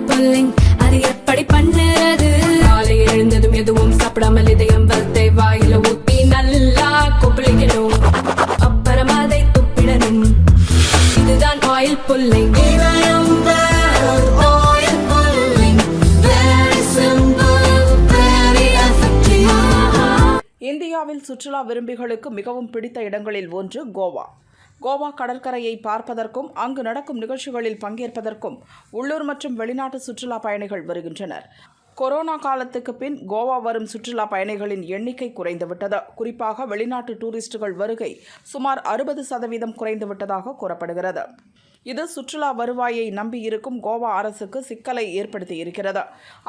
Oil pulling அது எப்படி பண்ணுறது? காலை எழுந்ததும் எதுவும் சாப்பிடாமல் இதயம் வளர்த்தை வாயில ஊத்தி நல்லா கொப்பளிக்கணும். அப்புறம் அதை துப்பிடணும். இதுதான் ஆயில் புல்லிங் இந்தியாவில் சுற்றுலா விரும்பிகளுக்கு மிகவும் பிடித்த இடங்களில் ஒன்று கோவா. கோவா கடற்கரையை பார்ப்பதற்கும் அங்கு நடக்கும் நிகழ்ச்சிகளில் பங்கேற்பதற்கும் உள்ளூர் மற்றும் வெளிநாட்டு சுற்றுலா பயணிகள் வருகின்றனர். கொரோனா காலத்துக்கு பின் கோவா வரும் சுற்றுலா பயணிகளின் எண்ணிக்கை குறைந்துவிட்டது. குறிப்பாக வெளிநாட்டு டூரிஸ்டுகள் வருகை சுமார் அறுபது சதவீதம் குறைந்துவிட்டதாக கூறப்படுகிறது. இது சுற்றுலா வருவாயை நம்பியிருக்கும் கோவா அரசுக்கு சிக்கலை ஏற்படுத்தி இருக்கிறது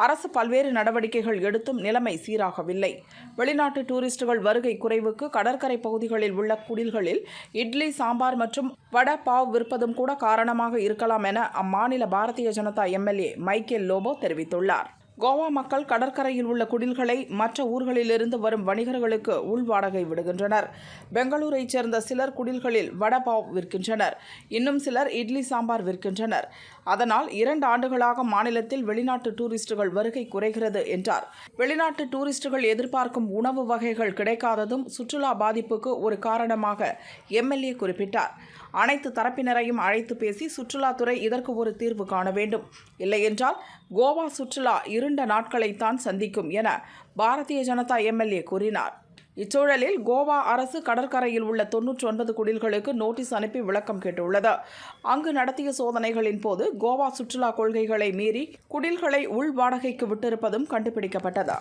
அரசு பல்வேறு நடவடிக்கைகள் எடுத்தும் நிலைமை சீராகவில்லை. வெளிநாட்டு டூரிஸ்டுகள் வருகை குறைவுக்கு கடற்கரை பகுதிகளில் உள்ள குடில்களில் இட்லி சாம்பார் மற்றும் வட பாவ் விற்பதும் கூட காரணமாக இருக்கலாம் என அம்மாநில பாரதிய ஜனதா எம்எல்ஏ மைக்கேல் லோபோ தெரிவித்துள்ளார். கோவா மக்கள் கடற்கரையில் உள்ள குடில்களை மற்ற ஊர்களிலிருந்து வரும் வணிகர்களுக்கு உள்வாடகை விடுகின்றனர். பெங்களூரைச் சேர்ந்த சிலர் குடில்களில் வடபாவ் விற்கின்றனர். இன்னும் சிலர் இட்லி சாம்பார் விற்கின்றனர். அதனால் இரண்டு ஆண்டுகளாக மாநிலத்தில் வெளிநாட்டு டூரிஸ்டுகள் வருகை குறைகிறது என்றார். வெளிநாட்டு டூரிஸ்டுகள் எதிர்பார்க்கும் உணவு வகைகள் கிடைக்காததும் சுற்றுலா பாதிப்புக்கு ஒரு காரணமாக எம்எல்ஏ குறிப்பிட்டார். அனைத்து தரப்பினரையும் அழைத்து பேசி சுற்றுலாத்துறை இதற்கு ஒரு தீர்வு காண வேண்டும். இல்லையென்றால் கோவா சுற்றுலா இரு இருண்ட நாட்களைத்தான் சந்திக்கும் என பாரதிய ஜனதா எம்எல்ஏ கூறினார். இச்சூழலில் கோவா அரசு கடற்கரையில் உள்ள தொன்னூற்றி ஒன்பது குடில்களுக்கு நோட்டீஸ் அனுப்பி விளக்கம் கேட்டுள்ளது. அங்கு நடத்திய சோதனைகளின் போது கோவா சுற்றுலா கொள்கைகளை மீறி குடில்களை உள் வாடகைக்கு விட்டிருப்பதும் கண்டுபிடிக்கப்பட்டது.